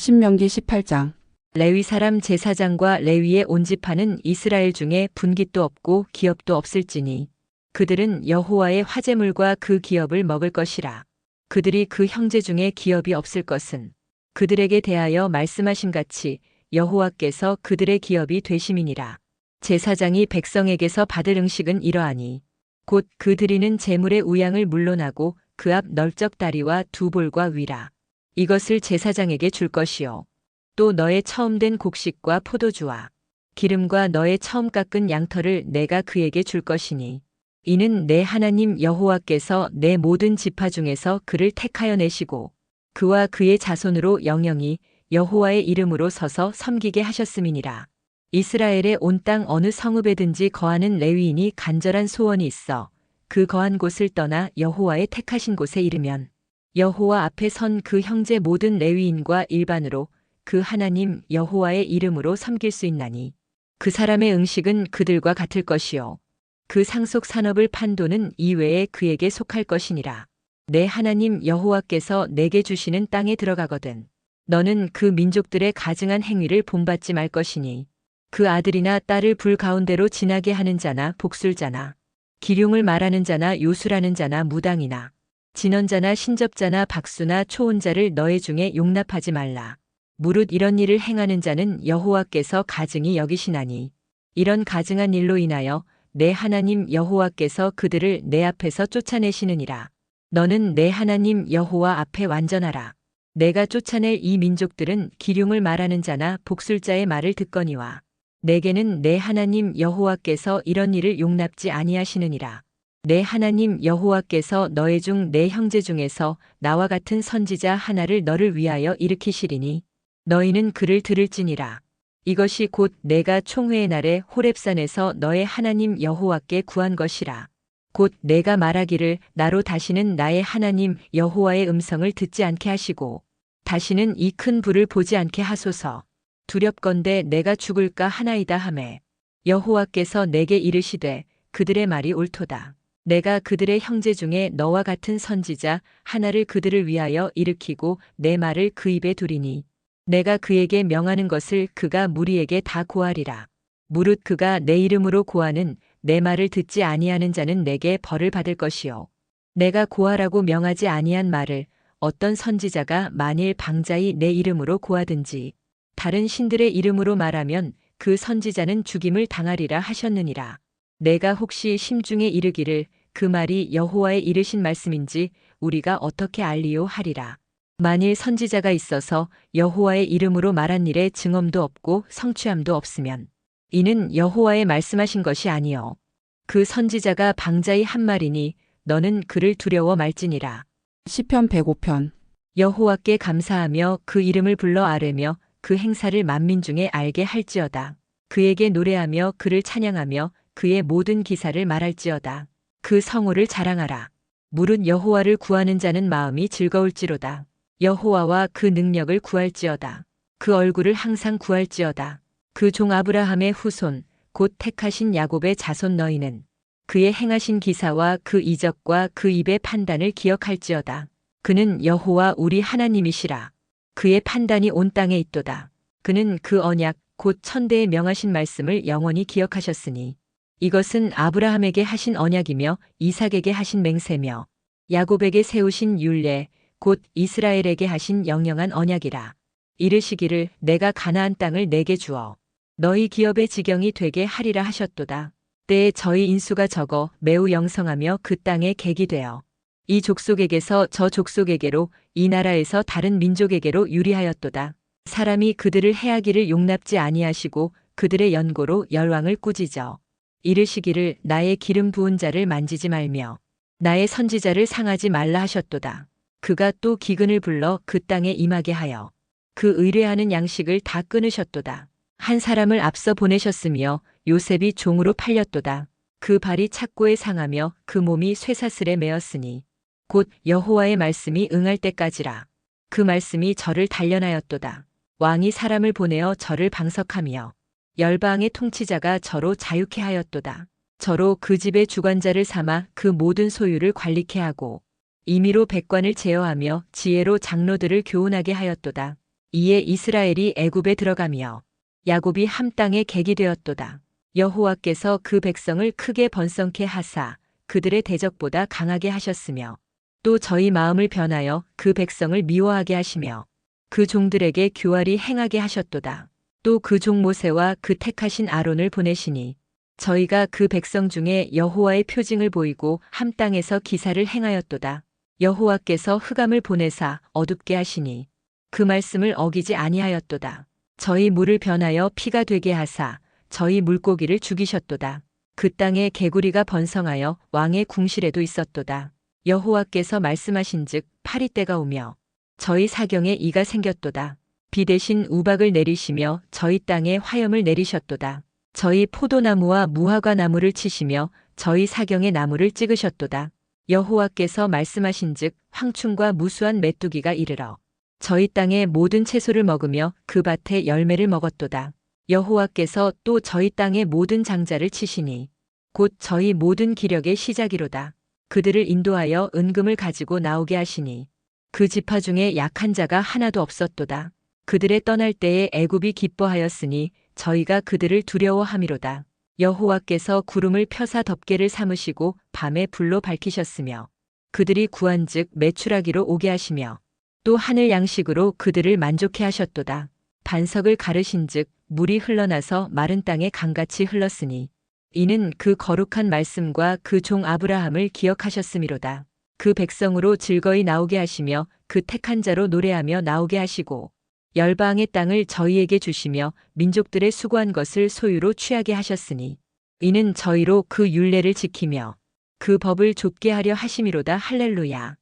신명기 18장. 레위 사람 제사장과 레위의 온집하는 이스라엘 중에 분깃도 없고 기업도 없을지니 그들은 여호와의 화제물과 그 기업을 먹을 것이라. 그들이 그 형제 중에 기업이 없을 것은 그들에게 대하여 말씀하신 같이 여호와께서 그들의 기업이 되심이니라. 제사장이 백성에게서 받을 음식은 이러하니 곧 그 드리는 제물의 우양을 물론하고 그앞 널적 다리와 두 볼과 위라 이것을 제사장에게 줄 것이요. 또 너의 처음 된 곡식과 포도주와 기름과 너의 처음 깎은 양털을 내가 그에게 줄 것이니 이는 내 하나님 여호와께서 내 모든 지파 중에서 그를 택하여 내시고 그와 그의 자손으로 영영이 여호와의 이름으로 서서 섬기게 하셨음이니라. 이스라엘의 온 땅 어느 성읍에든지 거하는 레위인이 간절한 소원이 있어 그 거한 곳을 떠나 여호와의 택하신 곳에 이르면 여호와 앞에 선 그 형제 모든 레위인과 일반으로 그 하나님 여호와의 이름으로 섬길 수 있나니 그 사람의 음식은 그들과 같을 것이요. 그 상속 산업을 판 돈은 이외에 그에게 속할 것이니라. 내 하나님 여호와께서 내게 주시는 땅에 들어가거든. 너는 그 민족들의 가증한 행위를 본받지 말 것이니 그 아들이나 딸을 불 가운데로 지나게 하는 자나 복술자나 기륭을 말하는 자나 요술하는 자나 무당이나 진언자나 신접자나 박수나 초혼자를 너의 중에 용납하지 말라. 무릇 이런 일을 행하는 자는 여호와께서 가증히 여기시나니 이런 가증한 일로 인하여 내 하나님 여호와께서 그들을 내 앞에서 쫓아내시느니라. 너는 내 하나님 여호와 앞에 완전하라. 내가 쫓아낼 이 민족들은 기륭을 말하는 자나 복술자의 말을 듣거니와 내게는 내 하나님 여호와께서 이런 일을 용납지 아니하시느니라. 내 하나님 여호와께서 너의 중 내 형제 중에서 나와 같은 선지자 하나를 너를 위하여 일으키시리니 너희는 그를 들을지니라. 이것이 곧 내가 총회의 날에 호렙산에서 너의 하나님 여호와께 구한 것이라. 곧 내가 말하기를 나로 다시는 나의 하나님 여호와의 음성을 듣지 않게 하시고 다시는 이 큰 불을 보지 않게 하소서. 두렵건대 내가 죽을까 하나이다 하매 여호와께서 내게 이르시되 그들의 말이 옳도다. 내가 그들의 형제 중에 너와 같은 선지자 하나를 그들을 위하여 일으키고 내 말을 그 입에 두리니 내가 그에게 명하는 것을 그가 무리에게 다 고하리라. 무릇 그가 내 이름으로 고하는 내 말을 듣지 아니하는 자는 내게 벌을 받을 것이요. 내가 고하라고 명하지 아니한 말을 어떤 선지자가 만일 방자히 내 이름으로 고하든지 다른 신들의 이름으로 말하면 그 선지자는 죽임을 당하리라 하셨느니라. 내가 혹시 심중에 이르기를 그 말이 여호와의 이르신 말씀인지 우리가 어떻게 알리요 하리라. 만일 선지자가 있어서 여호와의 이름으로 말한 일에 증언도 없고 성취함도 없으면 이는 여호와의 말씀하신 것이 아니요 그 선지자가 방자의 한 말이니 너는 그를 두려워 말지니라. 시편 105편 여호와께 감사하며 그 이름을 불러 아뢰며 그 행사를 만민 중에 알게 할지어다. 그에게 노래하며 그를 찬양하며 그의 모든 기사를 말할지어다. 그 성호를 자랑하라. 무릇 여호와를 구하는 자는 마음이 즐거울지로다. 여호와와 그 능력을 구할지어다. 그 얼굴을 항상 구할지어다. 그 종 아브라함의 후손 곧 택하신 야곱의 자손 너희는 그의 행하신 기사와 그 이적과 그 입의 판단을 기억할지어다. 그는 여호와 우리 하나님이시라. 그의 판단이 온 땅에 있도다. 그는 그 언약 곧 천대에 명하신 말씀을 영원히 기억하셨으니 이것은 아브라함에게 하신 언약이며 이삭에게 하신 맹세며 야곱에게 세우신 율례 곧 이스라엘에게 하신 영영한 언약이라. 이르시기를 내가 가나안 땅을 내게 주어 너희 기업의 지경이 되게 하리라 하셨도다. 때에 저희 인수가 적어 매우 영성하며 그 땅에 객이 되어 이 족속에게서 저 족속에게로 이 나라에서 다른 민족에게로 유리하였도다. 사람이 그들을 해하기를 용납지 아니하시고 그들의 연고로 열왕을 꾸짖어 이르시기를 나의 기름 부은 자를 만지지 말며 나의 선지자를 상하지 말라 하셨도다. 그가 또 기근을 불러 그 땅에 임하게 하여 그 의뢰하는 양식을 다 끊으셨도다. 한 사람을 앞서 보내셨으며 요셉이 종으로 팔렸도다. 그 발이 착고에 상하며 그 몸이 쇠사슬에 매었으니 곧 여호와의 말씀이 응할 때까지라. 그 말씀이 저를 단련하였도다. 왕이 사람을 보내어 저를 방석하며 열방의 통치자가 저로 자유케 하였도다. 저로 그 집의 주관자를 삼아 그 모든 소유를 관리케 하고 임의로 백관을 제어하며 지혜로 장로들을 교훈하게 하였도다. 이에 이스라엘이 애굽에 들어가며 야곱이 함 땅에 객이 되었도다. 여호와께서 그 백성을 크게 번성케 하사 그들의 대적보다 강하게 하셨으며 또 저희 마음을 변하여 그 백성을 미워하게 하시며 그 종들에게 교활이 행하게 하셨도다. 또 그 종 모세와 그 택하신 아론을 보내시니 저희가 그 백성 중에 여호와의 표징을 보이고 함 땅에서 기사를 행하였도다. 여호와께서 흑암을 보내사 어둡게 하시니 그 말씀을 어기지 아니하였도다. 저희 물을 변하여 피가 되게 하사 저희 물고기를 죽이셨도다. 그 땅에 개구리가 번성하여 왕의 궁실에도 있었도다. 여호와께서 말씀하신즉 파리 때가 오며 저희 사경에 이가 생겼도다. 비 대신 우박을 내리시며 저희 땅에 화염을 내리셨도다. 저희 포도나무와 무화과 나무를 치시며 저희 사경의 나무를 찍으셨도다. 여호와께서 말씀하신즉 황충과 무수한 메뚜기가 이르러 저희 땅의 모든 채소를 먹으며 그 밭에 열매를 먹었도다. 여호와께서 또 저희 땅의 모든 장자를 치시니 곧 저희 모든 기력의 시작이로다. 그들을 인도하여 은금을 가지고 나오게 하시니 그 지파 중에 약한 자가 하나도 없었도다. 그들의 떠날 때에 애굽이 기뻐하였으니 저희가 그들을 두려워함이로다. 여호와께서 구름을 펴사 덮개를 삼으시고 밤에 불로 밝히셨으며 그들이 구한즉 매출하기로 오게 하시며 또 하늘 양식으로 그들을 만족해 하셨도다. 반석을 가르신즉 물이 흘러나서 마른 땅에 강같이 흘렀으니 이는 그 거룩한 말씀과 그 종 아브라함을 기억하셨음이로다. 그 백성으로 즐거이 나오게 하시며 그 택한 자로 노래하며 나오게 하시고 열방의 땅을 저희에게 주시며 민족들의 수고한 것을 소유로 취하게 하셨으니 이는 저희로 그 율례를 지키며 그 법을 좁게 하려 하심이로다 할렐루야.